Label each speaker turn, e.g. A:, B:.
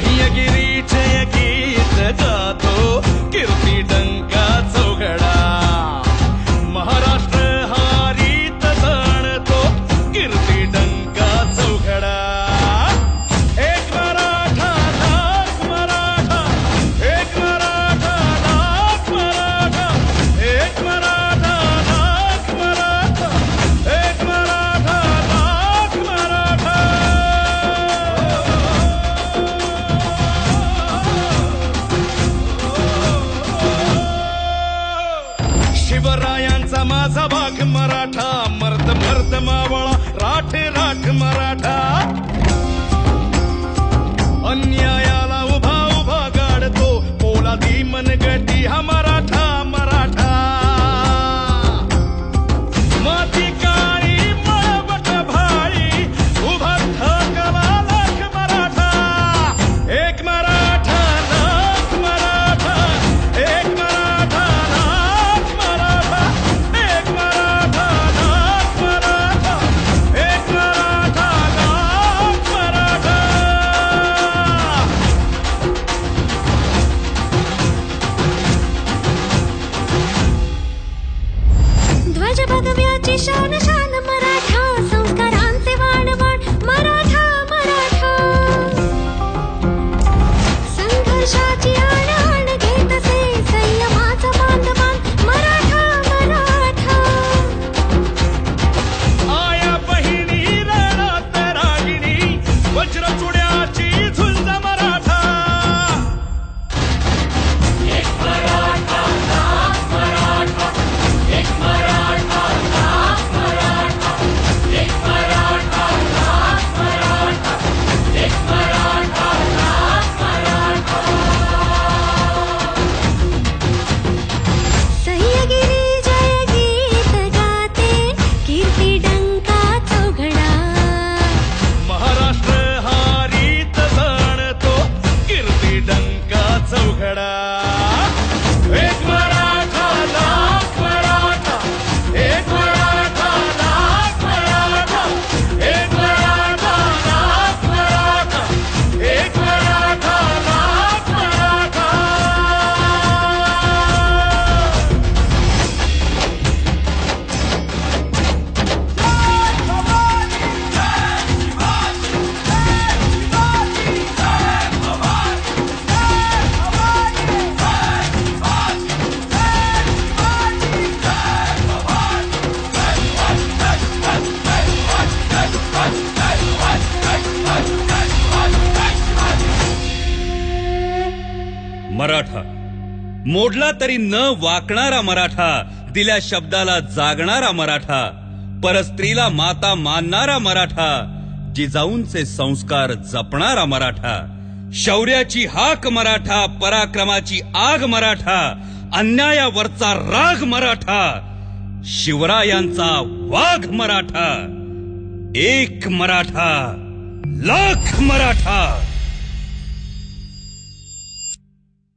A: सही गिर माझा भाग मराठा मर्द मर्द मावळा राठे राठ मराठा. अन्यायाला उभा उभा गाडतो पोलादी मनगटी हा मराठा.
B: मराठा. मोडला तरी न वाकणारा मराठा दिल्या शब्दाला जागणारा मराठा परस्त्रीला माता मानणारा मराठा जिजाऊंचे संस्कार जपणारा मराठा शौर्याची हाक मराठा पराक्रमाची आग मराठा अन्यायावरचा राग मराठा शिवरायांचा वाघ मराठा एक मराठा लाख मराठा.